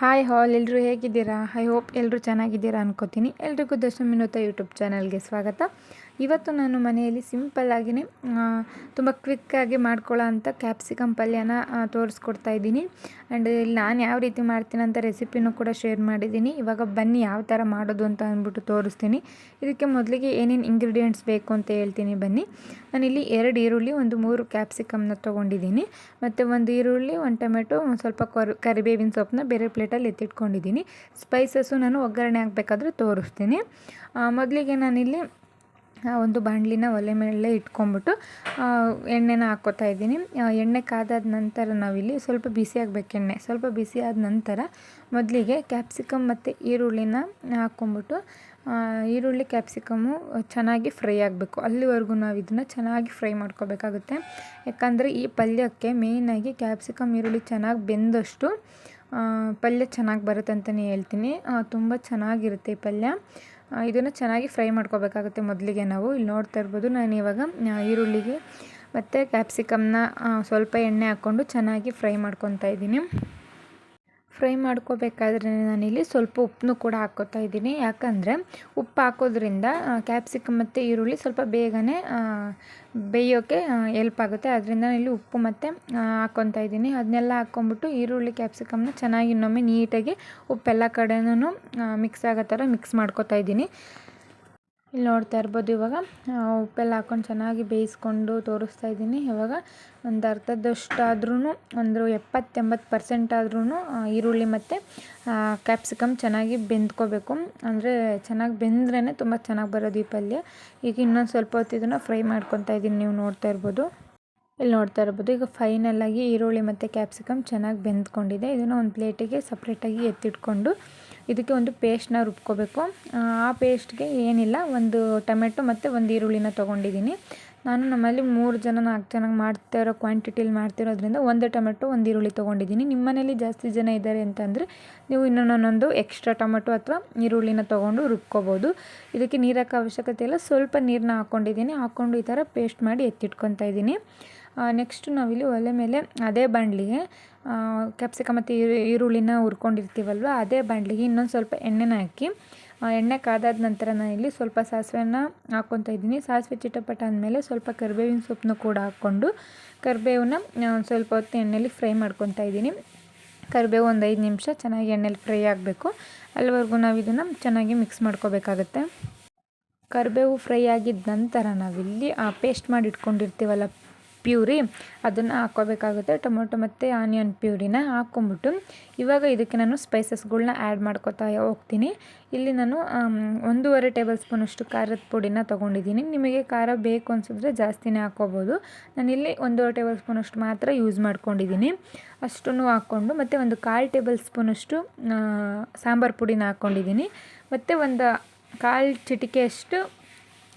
Hi ಹಾಲ್ ಎಲ್ಲರೂ ಹೇಗಿದ್ದೀರಾ? I hope ಎಲ್ಲರೂ ಚೆನ್ನಾಗಿದ್ದೀರಾ ಅನ್ಕೋತೀನಿ. ಎಲ್ರಿಗೂ ದರ್ಶನ ಮಿನೋತ ಯೂಟ್ಯೂಬ್ ಚಾನಲ್ಗೆ ಸ್ವಾಗತ. ಇವತ್ತು ನಾನು ಮನೆಯಲ್ಲಿ ಸಿಂಪಲ್ಲಾಗಿಯೇ ತುಂಬ ಕ್ವಿಕ್ಕಾಗಿ ಮಾಡ್ಕೊಳ್ಳೋ ಅಂಥ ಕ್ಯಾಪ್ಸಿಕಮ್ ಪಲ್ಯನ ತೋರಿಸ್ಕೊಡ್ತಾ ಇದ್ದೀನಿ. ಆ್ಯಂಡ್ ಇಲ್ಲಿ ನಾನು ಯಾವ ರೀತಿ ಮಾಡ್ತೀನಿ ಅಂತ ರೆಸಿಪಿನೂ ಕೂಡ ಶೇರ್ ಮಾಡಿದ್ದೀನಿ. ಇವಾಗ ಬನ್ನಿ ಯಾವ ಥರ ಮಾಡೋದು ಅಂತ ಅಂದ್ಬಿಟ್ಟು ತೋರಿಸ್ತೀನಿ. ಇದಕ್ಕೆ ಮೊದಲಿಗೆ ಏನೇನು ಇಂಗ್ರೀಡಿಯೆಂಟ್ಸ್ ಬೇಕು ಅಂತ ಹೇಳ್ತೀನಿ ಬನ್ನಿ. ನಾನಿಲ್ಲಿ ಎರಡು ಈರುಳ್ಳಿ, ಒಂದು ಮೂರು ಕ್ಯಾಪ್ಸಿಕಮ್ನ ತೊಗೊಂಡಿದ್ದೀನಿ. ಮತ್ತು ಒಂದು ಈರುಳ್ಳಿ, ಒಂದು ಟೊಮೆಟೊ, ಒಂದು ಸ್ವಲ್ಪ ಕೊರ್, ಕರಿಬೇವಿನ ಸೊಪ್ಪನ್ನ ಬೇರೆ ಪ್ಲೇಟಲ್ಲಿ ಎತ್ತಿಟ್ಕೊಂಡಿದ್ದೀನಿ. ಸ್ಪೈಸಸ್ಸು ನಾನು ಒಗ್ಗರಣೆ ಹಾಕಬೇಕಾದ್ರೆ ತೋರಿಸ್ತೀನಿ. ಮೊದಲಿಗೆ ನಾನಿಲ್ಲಿ ಒಂದು ಬಾಣಲಿನ ಒಲೆ ಮೇಲೆ ಇಟ್ಕೊಂಡ್ಬಿಟ್ಟು ಎಣ್ಣೆನ ಹಾಕ್ಕೋತಾ ಇದ್ದೀನಿ. ಎಣ್ಣೆ ಕಾದಾದ ನಂತರ ನಾವಿಲ್ಲಿ ಸ್ವಲ್ಪ ಬಿಸಿ ಆಗಬೇಕು ಎಣ್ಣೆ. ಸ್ವಲ್ಪ ಬಿಸಿ ಆದ ನಂತರ ಮೊದಲಿಗೆ ಕ್ಯಾಪ್ಸಿಕಮ್ ಮತ್ತು ಈರುಳ್ಳಿನ ಹಾಕ್ಕೊಂಬಿಟ್ಟು ಈರುಳ್ಳಿ, ಕ್ಯಾಪ್ಸಿಕಮ್ಮು ಚೆನ್ನಾಗಿ ಫ್ರೈ ಆಗಬೇಕು. ಅಲ್ಲಿವರೆಗೂ ನಾವು ಇದನ್ನು ಚೆನ್ನಾಗಿ ಫ್ರೈ ಮಾಡ್ಕೋಬೇಕಾಗುತ್ತೆ. ಯಾಕಂದರೆ ಈ ಪಲ್ಯಕ್ಕೆ ಮೇಯ್ನಾಗಿ ಕ್ಯಾಪ್ಸಿಕಮ್, ಈರುಳ್ಳಿ ಚೆನ್ನಾಗಿ ಬೆಂದಷ್ಟು ಪಲ್ಯ ಚೆನ್ನಾಗಿ ಬರುತ್ತೆ ಅಂತಲೇ ಹೇಳ್ತೀನಿ. ತುಂಬ ಚೆನ್ನಾಗಿರುತ್ತೆ ಈ ಪಲ್ಯ. ಇದನ್ನು ಚೆನ್ನಾಗಿ ಫ್ರೈ ಮಾಡ್ಕೋಬೇಕಾಗುತ್ತೆ ಮೊದಲಿಗೆ ನಾವು. ಇಲ್ಲಿ ನೋಡ್ತಾ ಇರ್ಬೋದು ನಾನು ಇವಾಗ ಈರುಳ್ಳಿಗೆ ಮತ್ತು ಕ್ಯಾಪ್ಸಿಕಮ್ನ ಸ್ವಲ್ಪ ಎಣ್ಣೆ ಹಾಕ್ಕೊಂಡು ಚೆನ್ನಾಗಿ ಫ್ರೈ ಮಾಡ್ಕೊತಾ ಇದ್ದೀನಿ. ಫ್ರೈ ಮಾಡ್ಕೋಬೇಕಾದ್ರೆ ನಾನಿಲ್ಲಿ ಸ್ವಲ್ಪ ಉಪ್ಪನ್ನು ಕೂಡ ಹಾಕ್ಕೋತಾ ಇದ್ದೀನಿ. ಯಾಕಂದರೆ ಉಪ್ಪು ಹಾಕೋದ್ರಿಂದ ಕ್ಯಾಪ್ಸಿಕಮ್ ಮತ್ತು ಈರುಳ್ಳಿ ಸ್ವಲ್ಪ ಬೇಗನೆ ಬೇಯೋಕ್ಕೆ ಎಲ್ಪ್ ಆಗುತ್ತೆ. ಅದರಿಂದ ಇಲ್ಲಿ ಉಪ್ಪು ಮತ್ತು ಹಾಕ್ಕೊತಾ ಇದ್ದೀನಿ. ಅದನ್ನೆಲ್ಲ ಹಾಕ್ಕೊಂಬಿಟ್ಟು ಈರುಳ್ಳಿ ಕ್ಯಾಪ್ಸಿಕಮ್ನ ಚೆನ್ನಾಗಿ ಇನ್ನೊಮ್ಮೆ ನೀಟಾಗಿ ಉಪ್ಪೆಲ್ಲ ಕಡೆನೂ ಮಿಕ್ಸ್ ಆಗೋ ಥರ ಮಿಕ್ಸ್ ಮಾಡ್ಕೊತಾ ಇದ್ದೀನಿ. ಇಲ್ಲಿ ನೋಡ್ತಾ ಇರ್ಬೋದು ಇವಾಗ. ಉಪ್ಪೆಲ್ಲ ಹಾಕ್ಕೊಂಡು ಚೆನ್ನಾಗಿ ಬೇಯಿಸ್ಕೊಂಡು ತೋರಿಸ್ತಾ ಇದ್ದೀನಿ. ಇವಾಗ ಒಂದು ಅರ್ಧದಷ್ಟಾದ್ರೂ ಒಂದು ಎಪ್ಪತ್ತೆಂಬತ್ತು ಪರ್ಸೆಂಟ್ ಆದ್ರೂ ಈರುಳ್ಳಿ ಮತ್ತು ಕ್ಯಾಪ್ಸಿಕಮ್ ಚೆನ್ನಾಗಿ ಬೆಂದ್ಕೋಬೇಕು. ಅಂದರೆ ಚೆನ್ನಾಗಿ ಬೆಂದ್ರೇ ತುಂಬ ಚೆನ್ನಾಗಿ ಬರೋದು ಈ ಪಲ್ಯ ಈಗ ಇನ್ನೊಂದು ಸ್ವಲ್ಪ ಹೊತ್ತು ಇದನ್ನು ಫ್ರೈ ಮಾಡ್ಕೊತಾ ಇದ್ದೀನಿ ನೀವು ನೋಡ್ತಾ ಇರ್ಬೋದು. ಇಲ್ಲಿ ನೋಡ್ತಾ ಇರ್ಬೋದು, ಈಗ ಫೈನಲಾಗಿ ಈರುಳ್ಳಿ ಮತ್ತು ಕ್ಯಾಪ್ಸಿಕಮ್ ಚೆನ್ನಾಗಿ ಬೆಂದ್ಕೊಂಡಿದೆ. ಇದನ್ನು ಒಂದು ಪ್ಲೇಟಿಗೆ ಸಪ್ರೇಟಾಗಿ ಎತ್ತಿಟ್ಕೊಂಡು ಇದಕ್ಕೆ ಒಂದು ಪೇಸ್ಟ್ನ ರುಬ್ಕೋಬೇಕು. ಆ ಪೇಸ್ಟ್ಗೆ ಏನಿಲ್ಲ, ಒಂದು ಟೊಮೆಟೊ ಮತ್ತು ಒಂದು ಈರುಳ್ಳಿನ ತೊಗೊಂಡಿದ್ದೀನಿ. ನಾನು ನಮ್ಮಲ್ಲಿ ಮೂರು ಜನ, ನಾಲ್ಕು ಜನ ಮಾಡ್ತಾ ಇರೋ ಕ್ವಾಂಟಿಟಿಲಿ ಮಾಡ್ತಿರೋದ್ರಿಂದ ಒಂದು ಟೊಮೆಟೊ, ಒಂದು ಈರುಳ್ಳಿ ತೊಗೊಂಡಿದ್ದೀನಿ. ನಿಮ್ಮ ಮನೇಲಿ ಜಾಸ್ತಿ ಜನ ಇದ್ದಾರೆ ಅಂತಂದರೆ ನೀವು ಇನ್ನೊಂದೊಂದು ಎಕ್ಸ್ಟ್ರಾ ಟೊಮೆಟೊ ಅಥವಾ ಈರುಳ್ಳಿನ ತೊಗೊಂಡು ರುಬ್ಕೋಬೋದು. ಇದಕ್ಕೆ ನೀರು ಹಾಕೋ ಅವಶ್ಯಕತೆ ಇಲ್ಲ. ಸ್ವಲ್ಪ ನೀರನ್ನ ಹಾಕ್ಕೊಂಡಿದ್ದೀನಿ ಹಾಕ್ಕೊಂಡು ಈ ಥರ ಪೇಸ್ಟ್ ಮಾಡಿ ಎತ್ತಿಟ್ಕೊತಾ ಇದ್ದೀನಿ. ನೆಕ್ಸ್ಟು ನಾವಿಲ್ಲಿ ಒಲೆ ಮೇಲೆ ಅದೇ ಬಾಣಲಿಗೆ ಕ್ಯಾಪ್ಸಿಕಮ್ ಮತ್ತು ಈರುಳ್ಳಿನ ಹುರ್ಕೊಂಡಿರ್ತೀವಲ್ವ, ಅದೇ ಬಾಣಲಿಗೆ ಇನ್ನೊಂದು ಸ್ವಲ್ಪ ಎಣ್ಣೆನ ಹಾಕಿ ಎಣ್ಣೆ ಕಾದಾದ ನಂತರ ನಾನು ಇಲ್ಲಿ ಸ್ವಲ್ಪ ಸಾಸಿವೆನ ಹಾಕ್ಕೊತಾ ಇದ್ದೀನಿ. ಸಾಸಿವೆ ಚಿಟಪಟ ಅಂದಮೇಲೆ ಸ್ವಲ್ಪ ಕರಿಬೇವಿನ ಸೊಪ್ಪನ್ನು ಕೂಡ ಹಾಕ್ಕೊಂಡು, ಕರಿಬೇವನ್ನ ಸ್ವಲ್ಪ ಹೊತ್ತು ಎಣ್ಣೆಲಿ ಫ್ರೈ ಮಾಡ್ಕೊತಾ ಇದ್ದೀನಿ. ಕರಿಬೇವು ಒಂದು ಐದು ನಿಮಿಷ ಚೆನ್ನಾಗಿ ಎಣ್ಣೆಲಿ ಫ್ರೈ ಆಗಬೇಕು. ಅಲ್ಲಿವರೆಗೂ ನಾವು ಇದನ್ನು ಚೆನ್ನಾಗಿ ಮಿಕ್ಸ್ ಮಾಡ್ಕೋಬೇಕಾಗತ್ತೆ. ಕರಿಬೇವು ಫ್ರೈ ಆಗಿದ್ದ ನಂತರ ನಾವಿಲ್ಲಿ ಪೇಸ್ಟ್ ಮಾಡಿ ಇಟ್ಕೊಂಡಿರ್ತೀವಲ್ಲ ಪ್ಯೂರಿ ಅದನ್ನು ಹಾಕ್ಕೋಬೇಕಾಗುತ್ತೆ. ಟೊಮೊಟೊ ಮತ್ತು ಆನಿಯನ್ ಪ್ಯೂರಿನ ಹಾಕ್ಕೊಂಬಿಟ್ಟು ಇವಾಗ ಇದಕ್ಕೆ ನಾನು ಸ್ಪೈಸಸ್ಗಳನ್ನ ಆ್ಯಡ್ ಮಾಡ್ಕೊತಾ ಹೋಗ್ತೀನಿ. ಇಲ್ಲಿ ನಾನು ಒಂದೂವರೆ ಟೇಬಲ್ ಸ್ಪೂನಷ್ಟು ಖಾರದ ಪುಡಿನ ತೊಗೊಂಡಿದ್ದೀನಿ. ನಿಮಗೆ ಖಾರ ಬೇಕು ಅನಿಸಿದ್ರೆ ಜಾಸ್ತಿನೇ ಹಾಕ್ಕೋಬೋದು. ನಾನಿಲ್ಲಿ ಒಂದೂವರೆ ಟೇಬಲ್ ಸ್ಪೂನಷ್ಟು ಮಾತ್ರ ಯೂಸ್ ಮಾಡ್ಕೊಂಡಿದ್ದೀನಿ. ಅಷ್ಟನ್ನು ಹಾಕ್ಕೊಂಡು ಮತ್ತು ಒಂದು ಕಾಲು ಟೇಬಲ್ ಸ್ಪೂನಷ್ಟು ಸಾಂಬಾರು ಪುಡಿನ ಹಾಕ್ಕೊಂಡಿದ್ದೀನಿ. ಮತ್ತು ಒಂದು ಕಾಲು ಚಿಟಿಕೆಯಷ್ಟು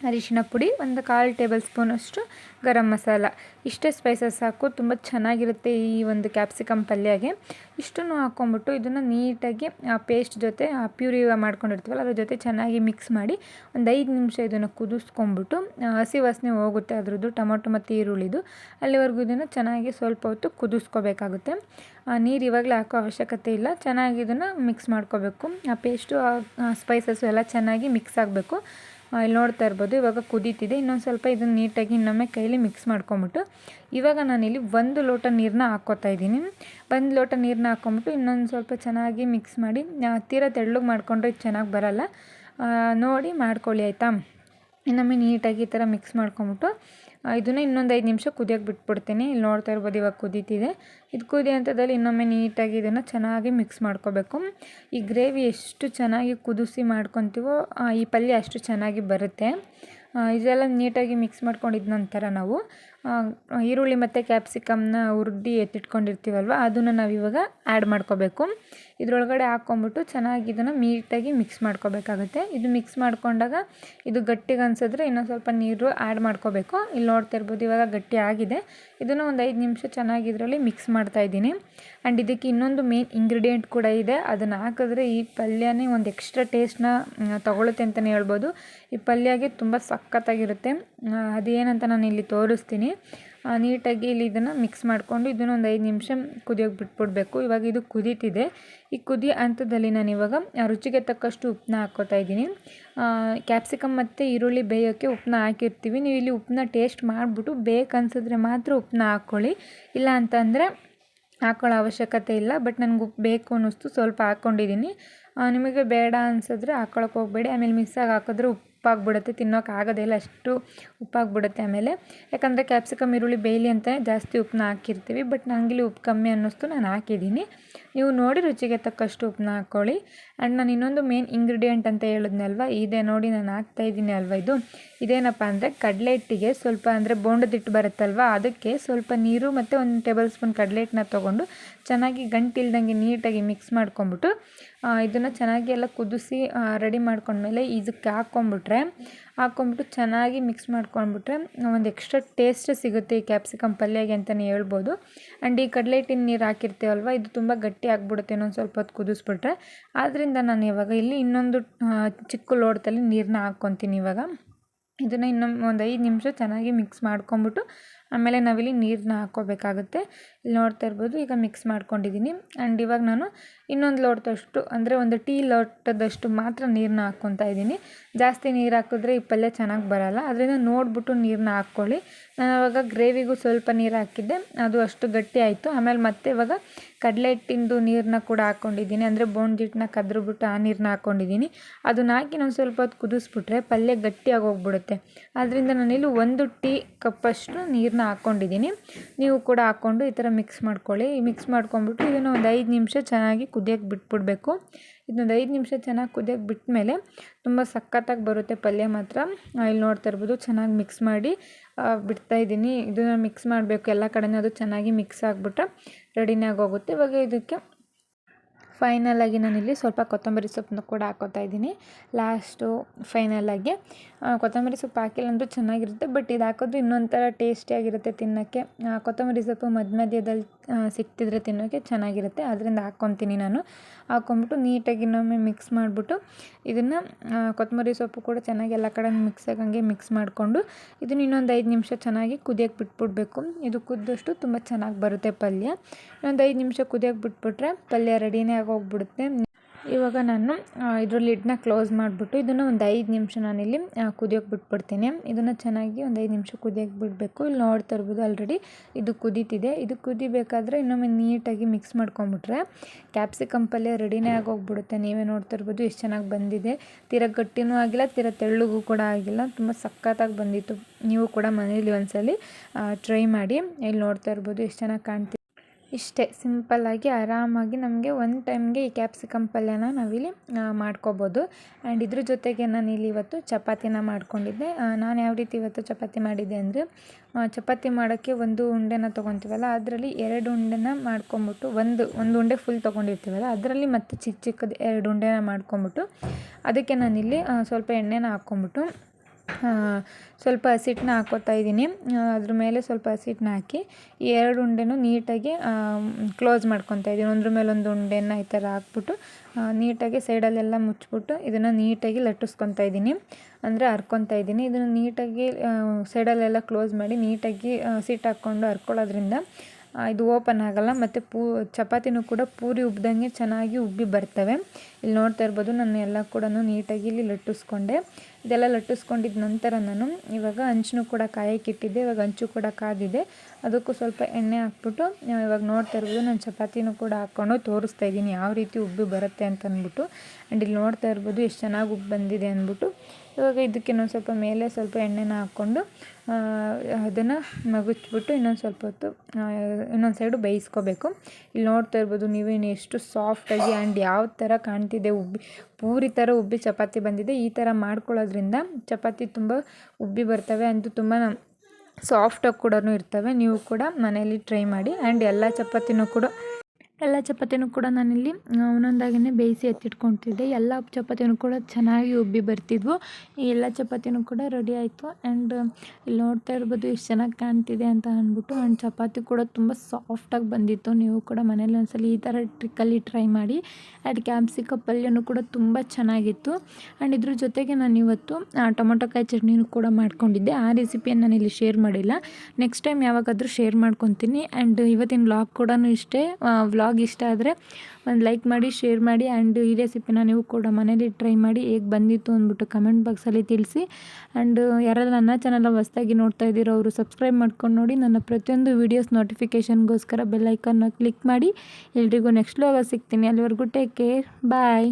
ಅರಿಶಿನ ಪುಡಿ, ಒಂದು ಕಾಲು ಟೇಬಲ್ ಸ್ಪೂನಷ್ಟು ಗರಂ ಮಸಾಲ. ಇಷ್ಟೇ ಸ್ಪೈಸಸ್ ಹಾಕು, ತುಂಬ ಚೆನ್ನಾಗಿರುತ್ತೆ ಈ ಒಂದು ಕ್ಯಾಪ್ಸಿಕಮ್ ಪಲ್ಯಗೆ. ಇಷ್ಟನ್ನು ಹಾಕ್ಕೊಂಬಿಟ್ಟು ಇದನ್ನು ನೀಟಾಗಿ, ಆ ಪೇಸ್ಟ್ ಜೊತೆ, ಆ ಪ್ಯೂರಿ ಮಾಡ್ಕೊಂಡಿರ್ತೀವಲ್ಲ, ಅದ್ರ ಜೊತೆ ಚೆನ್ನಾಗಿ ಮಿಕ್ಸ್ ಮಾಡಿ, ಒಂದು ಐದು ನಿಮಿಷ ಇದನ್ನು ಕುದಿಸ್ಕೊಂಬಿಟ್ಟು ಹಸಿ ವಾಸನೆ ಹೋಗುತ್ತೆ ಅದರದ್ದು, ಟೊಮೊಟೊ ಮತ್ತು ಈರುಳ್ಳಿದು ಅಲ್ಲಿವರೆಗೂ ಇದನ್ನು ಚೆನ್ನಾಗಿ ಸ್ವಲ್ಪ ಹೊತ್ತು ಕುದಿಸ್ಕೋಬೇಕಾಗುತ್ತೆ. ನೀರು ಇವಾಗಲೇ ಹಾಕೋ ಅವಶ್ಯಕತೆ ಇಲ್ಲ, ಚೆನ್ನಾಗಿ ಇದನ್ನು ಮಿಕ್ಸ್ ಮಾಡ್ಕೋಬೇಕು. ಆ ಪೇಸ್ಟು ಸ್ಪೈಸಸ್ಸು ಎಲ್ಲ ಚೆನ್ನಾಗಿ ಮಿಕ್ಸ್ ಆಗಬೇಕು. ಇಲ್ಲಿ ನೋಡ್ತಾ ಇರ್ಬೋದು, ಇವಾಗ ಕುದೀತಿದೆ. ಇನ್ನೊಂದು ಸ್ವಲ್ಪ ಇದನ್ನು ನೀಟಾಗಿ ಇನ್ನೊಮ್ಮೆ ಕೈಲಿ ಮಿಕ್ಸ್ ಮಾಡ್ಕೊಂಬಿಟ್ಟು, ಇವಾಗ ನಾನಿಲ್ಲಿ ಒಂದು ಲೋಟ ನೀರನ್ನ ಹಾಕ್ಕೋತಾ ಇದ್ದೀನಿ. ಒಂದು ಲೋಟ ನೀರನ್ನ ಹಾಕ್ಕೊಂಬಿಟ್ಟು ಇನ್ನೊಂದು ಸ್ವಲ್ಪ ಚೆನ್ನಾಗಿ ಮಿಕ್ಸ್ ಮಾಡಿ ಹತ್ತಿರ ತೆಳ್ಳಗೆ ಮಾಡಿಕೊಂಡ್ರೆ ಚೆನ್ನಾಗಿ ಬರಲ್ಲ. ನೋಡಿ ಮಾಡ್ಕೊಳ್ಳಿ, ಆಯಿತಾ? ಇನ್ನೊಮ್ಮೆ ನೀಟಾಗಿ ಈ ಥರ ಮಿಕ್ಸ್ ಮಾಡ್ಕೊಂಬಿಟ್ಟು ಇದನ್ನು ಇನ್ನೊಂದು ಐದು ನಿಮಿಷ ಕುದಿಯೋಕೆ ಬಿಟ್ಬಿಡ್ತೀನಿ. ಇಲ್ಲಿ ನೋಡ್ತಾ ಇರ್ಬೋದು ಇವಾಗ ಕುದೀತಿದೆ. ಇದು ಕುದಿ ಅಂಥದ್ದಲ್ಲಿ ಇನ್ನೊಮ್ಮೆ ನೀಟಾಗಿ ಇದನ್ನು ಚೆನ್ನಾಗಿ ಮಿಕ್ಸ್ ಮಾಡ್ಕೋಬೇಕು. ಈ ಗ್ರೇವಿ ಎಷ್ಟು ಚೆನ್ನಾಗಿ ಕುದಿಸಿ ಮಾಡ್ಕೊತೀವೋ ಈ ಪಲ್ಯ ಅಷ್ಟು ಚೆನ್ನಾಗಿ ಬರುತ್ತೆ. ಇದೆಲ್ಲ ನೀಟಾಗಿ ಮಿಕ್ಸ್ ಮಾಡ್ಕೊಂಡಿದ್ದ ನಂತರ ನಾವು ಈರುಳ್ಳಿ ಮತ್ತು ಕ್ಯಾಪ್ಸಿಕಮ್ನ ಹುರಿದು ಎತ್ತಿಟ್ಕೊಂಡಿರ್ತೀವಲ್ವ, ಅದನ್ನು ನಾವು ಇವಾಗ ಆ್ಯಡ್ ಮಾಡ್ಕೋಬೇಕು. ಇದರೊಳಗಡೆ ಹಾಕ್ಕೊಂಬಿಟ್ಟು ಚೆನ್ನಾಗಿ ಇದನ್ನು ನೀಟಾಗಿ ಮಿಕ್ಸ್ ಮಾಡ್ಕೋಬೇಕಾಗುತ್ತೆ. ಇದು ಮಿಕ್ಸ್ ಮಾಡಿಕೊಂಡಾಗ ಇದು ಗಟ್ಟಿಗೆ ಅನ್ಸಿದ್ರೆ ಇನ್ನೊಂದು ಸ್ವಲ್ಪ ನೀರು ಆ್ಯಡ್ ಮಾಡ್ಕೋಬೇಕು. ಇಲ್ಲಿ ನೋಡ್ತಾ ಇರ್ಬೋದು ಇವಾಗ ಗಟ್ಟಿ ಆಗಿದೆ. ಇದನ್ನು ಒಂದು ಐದು ನಿಮಿಷ ಚೆನ್ನಾಗಿ ಇದರಲ್ಲಿ ಮಿಕ್ಸ್ ಮಾಡ್ತಾ ಇದ್ದೀನಿ. ಆ್ಯಂಡ್ ಇದಕ್ಕೆ ಇನ್ನೊಂದು ಮೇನ್ ಇಂಗ್ರೀಡಿಯೆಂಟ್ ಕೂಡ ಇದೆ. ಅದನ್ನು ಹಾಕಿದ್ರೆ ಈ ಪಲ್ಯನೇ ಒಂದು ಎಕ್ಸ್ಟ್ರಾ ಟೇಸ್ಟ್ನ ತೊಗೊಳುತ್ತೆ ಅಂತಲೇ ಹೇಳ್ಬೋದು. ಈ ಪಲ್ಯಗೆ ತುಂಬ ಸಖತ್ತಾಗಿರುತ್ತೆ. ಅದೇನಂತ ನಾನು ಇಲ್ಲಿ ತೋರಿಸ್ತೀನಿ. ನೀಟಾಗಿ ಇಲ್ಲಿ ಇದನ್ನು ಮಿಕ್ಸ್ ಮಾಡಿಕೊಂಡು ಇದನ್ನು ಒಂದು ಐದು ನಿಮಿಷ ಕುದಿಯೋಕೆ ಬಿಟ್ಬಿಡಬೇಕು. ಇವಾಗ ಇದು ಕುದೀತಿದೆ. ಈ ಕುದಿ ಹಂತದಲ್ಲಿ ನಾನು ಇವಾಗ ರುಚಿಗೆ ತಕ್ಕಷ್ಟು ಉಪ್ಪನ್ನ ಹಾಕ್ಕೋತಾ ಇದ್ದೀನಿ. ಕ್ಯಾಪ್ಸಿಕಮ್ ಮತ್ತು ಈರುಳ್ಳಿ ಬೇಯೋಕ್ಕೆ ಉಪ್ಪನ್ನ ಹಾಕಿರ್ತೀವಿ. ನೀವು ಇಲ್ಲಿ ಉಪ್ಪನ್ನ ಟೇಸ್ಟ್ ಮಾಡಿಬಿಟ್ಟು ಬೇಕನ್ಸಿದ್ರೆ ಮಾತ್ರ ಉಪ್ಪನ್ನ ಹಾಕ್ಕೊಳ್ಳಿ ಇಲ್ಲ ಅಂತಂದರೆ ಹಾಕ್ಕೊಳ್ಳೋ ಅವಶ್ಯಕತೆ ಇಲ್ಲ. ಬಟ್ ನನಗೆ ಉಪ್ಪು ಬೇಕು ಅನ್ನಿಸ್ತು, ಸ್ವಲ್ಪ ಹಾಕ್ಕೊಂಡಿದ್ದೀನಿ ನಿಮಗೆ ಬೇಡ ಅನ್ಸಿದ್ರೆ ಹಾಕ್ಕೊಳಕ್ಕೆ ಹೋಗಬೇಡಿ. ಆಮೇಲೆ ಮಿಕ್ಸಾಗಿ ಹಾಕಿದ್ರೆ ಉಪ್ಪಾಗ್ಬಿಡುತ್ತೆ, ತಿನ್ನೋಕೆ ಆಗೋದೇ ಇಲ್ಲ, ಅಷ್ಟು ಉಪ್ಪಾಗ್ಬಿಡುತ್ತೆ ಆಮೇಲೆ. ಯಾಕಂದರೆ ಕ್ಯಾಪ್ಸಿಕಮ್ ಈರುಳ್ಳಿ ಬೇಯಲಿ ಅಂತಲೇ ಜಾಸ್ತಿ ಉಪ್ಪನ್ನ ಹಾಕಿರ್ತೀವಿ ಬಟ್ ನನಗಿಲ್ಲಿ ಉಪ್ಪು ಕಮ್ಮಿ ಅನ್ನಿಸ್ತು ನಾನು ಹಾಕಿದ್ದೀನಿ. ನೀವು ನೋಡಿ ರುಚಿಗೆ ತಕ್ಕಷ್ಟು ಉಪ್ಪನ್ನ ಹಾಕ್ಕೊಳ್ಳಿ ಆ್ಯಂಡ್ ನಾನು ಇನ್ನೊಂದು ಮೇನ್ ಇಂಗ್ರೀಡಿಯೆಂಟ್ ಅಂತ ಹೇಳಿದ್ನಲ್ವ ಇದೆ ನೋಡಿ ನಾನು ಹಾಕ್ತಾಯಿದ್ದೀನಿ ಅಲ್ವ ಇದು. ಇದೇನಪ್ಪ ಅಂದರೆ ಕಡಲೆ ಹಿಟ್ಟಿಗೆ ಸ್ವಲ್ಪ ಅಂದರೆ ಬೋಂಡದಿಟ್ಟು ಬರುತ್ತಲ್ವ, ಅದಕ್ಕೆ ಸ್ವಲ್ಪ ನೀರು ಮತ್ತು ಒಂದು ಟೇಬಲ್ ಸ್ಪೂನ್ ಕಡಲೆ ಹಿಟ್ಟನ್ನ ತೊಗೊಂಡು ಚೆನ್ನಾಗಿ ಗಂಟಿಲ್ದಂಗೆ ನೀಟಾಗಿ ಮಿಕ್ಸ್ ಮಾಡ್ಕೊಂಬಿಟ್ಟು ಇದನ್ನು ಚೆನ್ನಾಗಿ ಎಲ್ಲ ಕುದಿಸಿ ರೆಡಿ ಮಾಡ್ಕೊಂಡ್ಮೇಲೆ ಇದಕ್ಕೆ ಹಾಕ್ಕೊಂಬಿಟ್ರೆ ಹಾಕ್ಕೊಂಬಿಟ್ಟು ಚೆನ್ನಾಗಿ ಮಿಕ್ಸ್ ಮಾಡ್ಕೊಂಡ್ಬಿಟ್ರೆ ಒಂದು ಎಕ್ಸ್ಟ್ರಾ ಟೇಸ್ಟ್ ಸಿಗುತ್ತೆ ಈ ಕ್ಯಾಪ್ಸಿಕಮ್ ಪಲ್ಯಗೆ ಅಂತಲೇ ಹೇಳ್ಬೋದು. ಆ್ಯಂಡ್ ಈ ಕಡಲೆ ಹಿಟ್ಟಿನ ನೀರು ಹಾಕಿರ್ತೀವಲ್ವ, ಇದು ತುಂಬ ಗಟ್ಟಿ ಆಗಿಬಿಡುತ್ತೆ ಇನ್ನೊಂದು ಸ್ವಲ್ಪ ಹೊತ್ತು ಕುದಿಸ್ಬಿಟ್ರೆ. ಆದ್ದರಿಂದ ನಾನು ಇವಾಗ ಇಲ್ಲಿ ಇನ್ನೊಂದು ಚಿಕ್ಕ ಲೋಟದಲ್ಲಿ ನೀರನ್ನ ಹಾಕ್ಕೊತೀನಿ ಇವಾಗ. ಇದನ್ನು ಇನ್ನೊಂದು ಒಂದು ಐದು ನಿಮಿಷ ಚೆನ್ನಾಗಿ ಮಿಕ್ಸ್ ಮಾಡ್ಕೊಂಬಿಟ್ಟು ಆಮೇಲೆ ನಾವಿಲ್ಲಿ ನೀರನ್ನ ಹಾಕ್ಕೋಬೇಕಾಗುತ್ತೆ. ಇಲ್ಲಿ ನೋಡ್ತಾ ಇರ್ಬೋದು, ಈಗ ಮಿಕ್ಸ್ ಮಾಡ್ಕೊಂಡಿದ್ದೀನಿ ಆ್ಯಂಡ್ ಇವಾಗ ನಾನು ಇನ್ನೊಂದು ಲೋಟದಷ್ಟು, ಅಂದರೆ ಒಂದು ಟೀ ಲೋಟದಷ್ಟು ಮಾತ್ರ ನೀರನ್ನ ಹಾಕ್ಕೊತಾ ಇದ್ದೀನಿ. ಜಾಸ್ತಿ ನೀರು ಹಾಕಿದ್ರೆ ಈ ಪಲ್ಯ ಚೆನ್ನಾಗಿ ಬರೋಲ್ಲ. ಅದರಿಂದ ನೋಡಿಬಿಟ್ಟು ನೀರನ್ನ ಹಾಕ್ಕೊಳ್ಳಿ. ನಾನು ಅವಾಗ ಗ್ರೇವಿಗೂ ಸ್ವಲ್ಪ ನೀರು ಹಾಕಿದ್ದೆ. ಅದು ಅಷ್ಟು ಗಟ್ಟಿ ಆಯಿತು. ಆಮೇಲೆ ಮತ್ತೆ ಇವಾಗ ಕಡಲೆ ಹಿಟ್ಟಿಂದು ನೀರನ್ನ ಕೂಡ ಹಾಕ್ಕೊಂಡಿದ್ದೀನಿ ಅಂದರೆ ಬೋಂದಿಟ್ಟನ್ನ ಕದ್ರುಬಿಟ್ಟು ಆ ನೀರನ್ನ ಹಾಕ್ಕೊಂಡಿದ್ದೀನಿ ಅದನ್ನ ಹಾಕಿ ನಾನು ಸ್ವಲ್ಪ ಹೊತ್ತು ಕುದಿಸ್ಬಿಟ್ರೆ ಪಲ್ಯ ಗಟ್ಟಿಯಾಗಿ ಹೋಗ್ಬಿಡುತ್ತೆ. ಆದ್ದರಿಂದ ನಾನಿಲ್ಲಿ ಒಂದು ಟೀ ಕಪ್ಪಷ್ಟು ನೀರನ್ನ ಹಾಕ್ಕೊಂಡಿದ್ದೀನಿ ನೀವು ಕೂಡ ಹಾಕ್ಕೊಂಡು ಈ ಥರ ಮಿಕ್ಸ್ ಮಾಡ್ಕೊಳ್ಳಿ. ಮಿಕ್ಸ್ ಮಾಡ್ಕೊಂಡ್ಬಿಟ್ಟು ಇದನ್ನು ಒಂದು ಐದು ನಿಮಿಷ ಚೆನ್ನಾಗಿ ಕುದಿಯೋಕ್ಕೆ ಬಿಟ್ಬಿಡಬೇಕು. ಇದನ್ನೊಂದು ಐದು ನಿಮಿಷ ಚೆನ್ನಾಗಿ ಕುದಿಯೋಕ್ಕೆ ಬಿಟ್ಮೇಲೆ ತುಂಬ ಸಖತ್ತಾಗಿ ಬರುತ್ತೆ ಪಲ್ಯ ಮಾತ್ರ. ಇಲ್ಲಿ ನೋಡ್ತಾ ಇರ್ಬೋದು ಚೆನ್ನಾಗಿ ಮಿಕ್ಸ್ ಮಾಡಿ ಬಿಡ್ತಾ ಇದ್ದೀನಿ. ಇದನ್ನು ಮಿಕ್ಸ್ ಮಾಡಬೇಕು. ಎಲ್ಲ ಕಡೆಯೂ ಅದು ಚೆನ್ನಾಗಿ ಮಿಕ್ಸ್ ಆಗಿಬಿಟ್ಟು ರೆಡಿನೇ ಆಗೋಗುತ್ತೆ ಇವಾಗ ಇದಕ್ಕೆ ಫೈನಲಾಗಿ ನಾನಿಲ್ಲಿ ಸ್ವಲ್ಪ ಕೊತ್ತಂಬರಿ ಸೊಪ್ಪನ್ನ ಕೂಡ ಹಾಕೋತಾ ಇದ್ದೀನಿ. ಲಾಸ್ಟು ಫೈನಲಾಗಿ ಕೊತ್ತಂಬರಿ ಸೊಪ್ಪು ಹಾಕಿಲ್ಲ ಅಂದರೂ ಚೆನ್ನಾಗಿರುತ್ತೆ, ಬಟ್ ಇದು ಹಾಕೋದು ಇನ್ನೊಂಥರ ಟೇಸ್ಟಿಯಾಗಿರುತ್ತೆ ತಿನ್ನೋಕ್ಕೆ. ಕೊತ್ತಂಬರಿ ಸೊಪ್ಪು ಮಧ್ಯ ಮಧ್ಯದಲ್ಲಿ ಸಿಕ್ತಿದ್ರೆ ತಿನ್ನೋಕ್ಕೆ ಚೆನ್ನಾಗಿರುತ್ತೆ. ಅದರಿಂದ ಹಾಕ್ಕೊತೀನಿ ನಾನು. ಹಾಕ್ಕೊಂಬಿಟ್ಟು ನೀಟಾಗಿ ಇನ್ನೊಮ್ಮೆ ಮಿಕ್ಸ್ ಮಾಡಿಬಿಟ್ಟು ಇದನ್ನು ಕೊತ್ತಂಬರಿ ಸೊಪ್ಪು ಕೂಡ ಚೆನ್ನಾಗಿ ಎಲ್ಲ ಕಡೆ ಮಿಕ್ಸ್ ಆಗಂಗೆ ಮಿಕ್ಸ್ ಮಾಡಿಕೊಂಡು ಇದನ್ನು ಇನ್ನೊಂದು ಐದು ನಿಮಿಷ ಚೆನ್ನಾಗಿ ಕುದಿಯೋಕೆ ಬಿಟ್ಬಿಡ್ಬೇಕು. ಇದು ಕುದ್ದಷ್ಟು ತುಂಬ ಚೆನ್ನಾಗಿ ಬರುತ್ತೆ ಪಲ್ಯ. ಇನ್ನೊಂದು ಐದು ನಿಮಿಷ ಕುದಿಯೋಕೆ ಬಿಟ್ಬಿಟ್ರೆ ಪಲ್ಯ ರೆಡಿನೇ ಆಗೋಗ್ಬಿಡುತ್ತೆ. ಇವಾಗ ನಾನು ಇದರ ಲಿಡ್ನ ಕ್ಲೋಸ್ ಮಾಡಿಬಿಟ್ಟು ಇದನ್ನು ಒಂದು ಐದು ನಿಮಿಷ ನಾನಿಲ್ಲಿ ಕುದಿಯೋಕೆ ಬಿಟ್ಬಿಡ್ತೀನಿ. ಇದನ್ನು ಚೆನ್ನಾಗಿ ಒಂದು ಐದು ನಿಮಿಷ ಕುದಿಯೋಕೆ ಬಿಡಬೇಕು. ಇಲ್ಲಿ ನೋಡ್ತಾ ಇರ್ಬೋದು ಆಲ್ರೆಡಿ ಇದು ಕುದೀತಿದೆ. ಇದು ಕುದಿಬೇಕಾದ್ರೆ ಇನ್ನೊಮ್ಮೆ ನೀಟಾಗಿ ಮಿಕ್ಸ್ ಮಾಡ್ಕೊಂಬಿಟ್ರೆ ಕ್ಯಾಪ್ಸಿಕಮ್ ಪಲ್ಯ ರೆಡಿನೇ ಆಗೋಗ್ಬಿಡುತ್ತೆ. ನೀವೇ ನೋಡ್ತಾ ಇರ್ಬೋದು ಎಷ್ಟು ಚೆನ್ನಾಗಿ ಬಂದಿದೆ. ತೀರ ಗಟ್ಟಿನೂ ಆಗಿಲ್ಲ, ತೀರ ತೆಳ್ಳಗೂ ಕೂಡ ಆಗಿಲ್ಲ. ತುಂಬ ಸಖತ್ತಾಗಿ ಬಂದಿತ್ತು. ನೀವು ಕೂಡ ಮನೇಲಿ ಒಂದ್ಸಲಿ ಟ್ರೈ ಮಾಡಿ. ಇಲ್ಲಿ ನೋಡ್ತಾ ಇರ್ಬೋದು ಎಷ್ಟು ಚೆನ್ನಾಗಿ ಕಾಣ್ತಿದೆ. ಇಷ್ಟೇ ಸಿಂಪಲ್ಲಾಗಿ ಆರಾಮಾಗಿ ನಮಗೆ ಒಂದು ಟೈಮ್ಗೆ ಈ ಕ್ಯಾಪ್ಸಿಕಮ್ ಪಲ್ಯನ ನಾವಿಲ್ಲಿ ಮಾಡ್ಕೋಬೋದು. ಆ್ಯಂಡ್ ಇದ್ರ ಜೊತೆಗೆ ನಾನು ಇಲ್ಲಿ ಇವತ್ತು ಚಪಾತಿನ ಮಾಡ್ಕೊಂಡಿದ್ದೆ. ನಾನು ಯಾವ ರೀತಿ ಇವತ್ತು ಚಪಾತಿ ಮಾಡಿದ್ದೆ ಅಂದರೆ ಚಪಾತಿ ಮಾಡೋಕ್ಕೆ ಒಂದು ಉಂಡೆನ ತೊಗೊತೀವಲ್ಲ, ಅದರಲ್ಲಿ ಎರಡು ಉಂಡೆನ ಮಾಡ್ಕೊಂಬಿಟ್ಟು, ಒಂದು ಒಂದು ಉಂಡೆ ಫುಲ್ ತೊಗೊಂಡಿರ್ತೀವಲ್ಲ, ಅದರಲ್ಲಿ ಮತ್ತೆ ಚಿಕ್ಕ ಚಿಕ್ಕದು ಎರಡು ಉಂಡೆನ ಮಾಡ್ಕೊಂಬಿಟ್ಟು, ಅದಕ್ಕೆ ನಾನಿಲ್ಲಿ ಸ್ವಲ್ಪ ಎಣ್ಣೆನ ಹಾಕ್ಕೊಂಬಿಟ್ಟು ಸ್ವಲ್ಪ ಹಸಿಟ್ಟನ್ನ ಹಾಕ್ಕೋತಾ ಇದ್ದೀನಿ. ಅದ್ರ ಮೇಲೆ ಸ್ವಲ್ಪ ಹಸಿಟ್ಟನ್ನ ಹಾಕಿ ಈ ಎರಡು ಉಂಡೆನೂ ನೀಟಾಗಿ ಕ್ಲೋಸ್ ಮಾಡ್ಕೊತಾ ಇದ್ದೀನಿ. ಒಂದ್ರ ಮೇಲೆ ಒಂದು ಉಂಡೆನ ಈ ಥರ ಹಾಕ್ಬಿಟ್ಟು ನೀಟಾಗಿ ಸೈಡಲ್ಲೆಲ್ಲ ಮುಚ್ಚಿಬಿಟ್ಟು ಇದನ್ನು ನೀಟಾಗಿ ಲಟ್ಟಿಸ್ಕೊತಾ ಇದ್ದೀನಿ. ಅಂದರೆ ಹರ್ಕೊತಾ ಇದ್ದೀನಿ. ಇದನ್ನು ನೀಟಾಗಿ ಸೈಡಲ್ಲೆಲ್ಲ ಕ್ಲೋಸ್ ಮಾಡಿ ನೀಟಾಗಿ ಸೀಟ್ ಹಾಕ್ಕೊಂಡು ಹರ್ಕೊಳ್ಳೋದ್ರಿಂದ ಇದು ಓಪನ್ ಆಗಲ್ಲ. ಮತ್ತು ಪೂ, ಚಪಾತಿನೂ ಕೂಡ ಪೂರಿ ಉಬ್ಬಿದಂಗೆ ಚೆನ್ನಾಗಿ ಉಬ್ಬಿ ಬರ್ತವೆ. ಇಲ್ಲಿ ನೋಡ್ತಾ ಇರ್ಬೋದು, ನಾನು ಎಲ್ಲ ಕೂಡ ನೀಟಾಗಿ ಇಲ್ಲಿ ಲಟ್ಟಿಸ್ಕೊಂಡೆ. ಇದೆಲ್ಲ ಲಟ್ಟಿಸ್ಕೊಂಡಿದ್ದ ನಂತರ ನಾನು ಇವಾಗ ಹಂಚನೂ ಕೂಡ ಕಾಯಕ್ಕಿಟ್ಟಿದ್ದೆ ಇವಾಗ ಹಂಚು ಕೂಡ ಕಾದಿದೆ. ಅದಕ್ಕೂ ಸ್ವಲ್ಪ ಎಣ್ಣೆ ಹಾಕ್ಬಿಟ್ಟು ಇವಾಗ ನೋಡ್ತಾ ಇರ್ಬೋದು, ನಾನು ಚಪಾತಿನೂ ಕೂಡ ಹಾಕ್ಕೊಂಡು ತೋರಿಸ್ತಾ ಇದ್ದೀನಿ ಯಾವ ರೀತಿ ಉಬ್ಬಿ ಬರುತ್ತೆ ಅಂತ ಅಂದ್ಬಿಟ್ಟು. ಆ್ಯಂಡ್ ಇಲ್ಲಿ ನೋಡ್ತಾ ಇರ್ಬೋದು ಎಷ್ಟು ಚೆನ್ನಾಗಿ ಉಬ್ಬಿ ಬಂದಿದೆ ಅಂದ್ಬಿಟ್ಟು. ಇವಾಗ ಇದಕ್ಕೆ ಇನ್ನೊಂದು ಸ್ವಲ್ಪ ಮೇಲೆ ಸ್ವಲ್ಪ ಎಣ್ಣೆನ ಹಾಕ್ಕೊಂಡು ಅದನ್ನು ಮಗುಚ್ಬಿಟ್ಟು ಇನ್ನೊಂದು ಸ್ವಲ್ಪ ಹೊತ್ತು ಇನ್ನೊಂದು ಸೈಡು ಬೇಯಿಸ್ಕೋಬೇಕು. ಇಲ್ಲಿ ನೋಡ್ತಾ ಇರ್ಬೋದು ನೀವೇನು ಎಷ್ಟು ಸಾಫ್ಟಾಗಿ ಆ್ಯಂಡ್ ಯಾವ ಥರ ಕಾಣ್ತಿದೆ ಉಬ್ಬಿ, ಪೂರಿ ಥರ ಉಬ್ಬಿ ಚಪಾತಿ ಬಂದಿದೆ, ಈ ಥರ ಮಾಡ್ಕೊಳ್ಳೋದ್ರಿಂದ ಚಪಾತಿ ತುಂಬ ಉಬ್ಬಿ ಬರ್ತವೆ ಅಂತೂ ತುಂಬ ಸಾಫ್ಟಾಗಿ ಕೂಡ ಇರ್ತವೆ. ನೀವು ಕೂಡ ಮನೆಯಲ್ಲಿ ಟ್ರೈ ಮಾಡಿ. ಆ್ಯಂಡ್ ಎಲ್ಲ ಚಪಾತಿನೂ ಕೂಡ ಎಲ್ಲ ಚಪಾತಿನೂ ಕೂಡ ನಾನಿಲ್ಲಿ ಒಂದೊಂದಾಗಿಯೇ ಬೇಯಿಸಿ ಎತ್ತಿಟ್ಕೊತಿದ್ದೆ. ಎಲ್ಲ ಚಪಾತಿನೂ ಕೂಡ ಚೆನ್ನಾಗಿ ಉಬ್ಬಿ ಬರ್ತಿದ್ವು. ಎಲ್ಲ ಚಪಾತಿನೂ ಕೂಡ ರೆಡಿ ಆಯಿತು. ಆ್ಯಂಡ್ ಇಲ್ಲಿ ನೋಡ್ತಾ ಇರ್ಬೋದು ಎಷ್ಟು ಚೆನ್ನಾಗಿ ಕಾಣ್ತಿದೆ ಅಂತ ಅಂದ್ಬಿಟ್ಟು ಆ್ಯಂಡ್ ಚಪಾತಿ ಕೂಡ ತುಂಬ ಸಾಫ್ಟಾಗಿ ಬಂದಿತ್ತು. ನೀವು ಕೂಡ ಮನೇಲಿ ಒಂದ್ಸಲ ಈ ಥರ ಟ್ರಿಕ್ಕಲ್ಲಿ ಟ್ರೈ ಮಾಡಿ ಆ್ಯಂಡ್ ಕ್ಯಾಪ್ಸಿಕ ಪಲ್ಯನೂ ಕೂಡ ತುಂಬ ಚೆನ್ನಾಗಿತ್ತು. ಆ್ಯಂಡ್ ಇದ್ರ ಜೊತೆಗೆ ನಾನು ಇವತ್ತು ಟೊಮೊಟೊ ಕಾಯಿ ಚಟ್ನಿನೂ ಕೂಡ ಮಾಡ್ಕೊಂಡಿದ್ದೆ. ಆ ರೆಸಿಪಿಯನ್ನು ನಾನು ಇಲ್ಲಿ ಶೇರ್ ಮಾಡಿಲ್ಲ. ನೆಕ್ಸ್ಟ್ ಟೈಮ್ ಯಾವಾಗಾದರೂ ಶೇರ್ ಮಾಡ್ಕೊತೀನಿ. ಆ್ಯಂಡ್ ಇವತ್ತಿನ ವ್ಲಾಗ್ ಕೂಡ ಇಷ್ಟೇ. ವ್ಲಾಗ್ ಇಷ್ಟ ಆದರೆ ಒಂದು ಲೈಕ್ ಮಾಡಿ ಶೇರ್ ಮಾಡಿ ಆ್ಯಂಡ್ ಈ ರೆಸಿಪಿನ ನೀವು ಕೂಡ ಮನೇಲಿ ಟ್ರೈ ಮಾಡಿ ಹೇಗೆ ಬಂದಿತ್ತು ಅಂದ್ಬಿಟ್ಟು ಕಮೆಂಟ್ ಬಾಕ್ಸಲ್ಲಿ ತಿಳಿಸಿ. ಆ್ಯಂಡ್ ಯಾರೆಲ್ಲ ನನ್ನ ಚಾನಲ್ ಹೊಸ್ದಾಗಿ ನೋಡ್ತಾ ಇದ್ದೀರೋ ಅವರು ಸಬ್ಸ್ಕ್ರೈಬ್ ಮಾಡ್ಕೊಂಡು ನೋಡಿ, ನನ್ನ ಪ್ರತಿಯೊಂದು ವೀಡಿಯೋಸ್ ನೋಟಿಫಿಕೇಷನ್ಗೋಸ್ಕರ ಬೆಲ್ಲೈಕನ್ನ ಕ್ಲಿಕ್ ಮಾಡಿ. ಎಲ್ರಿಗೂ ನೆಕ್ಸ್ಟ್ ಲೋಗ ಸಿಗ್ತೀನಿ. ಅಲ್ಲಿವರೆಗೂ ಟೇಕ್ ಕೇರ್ ಬಾಯ್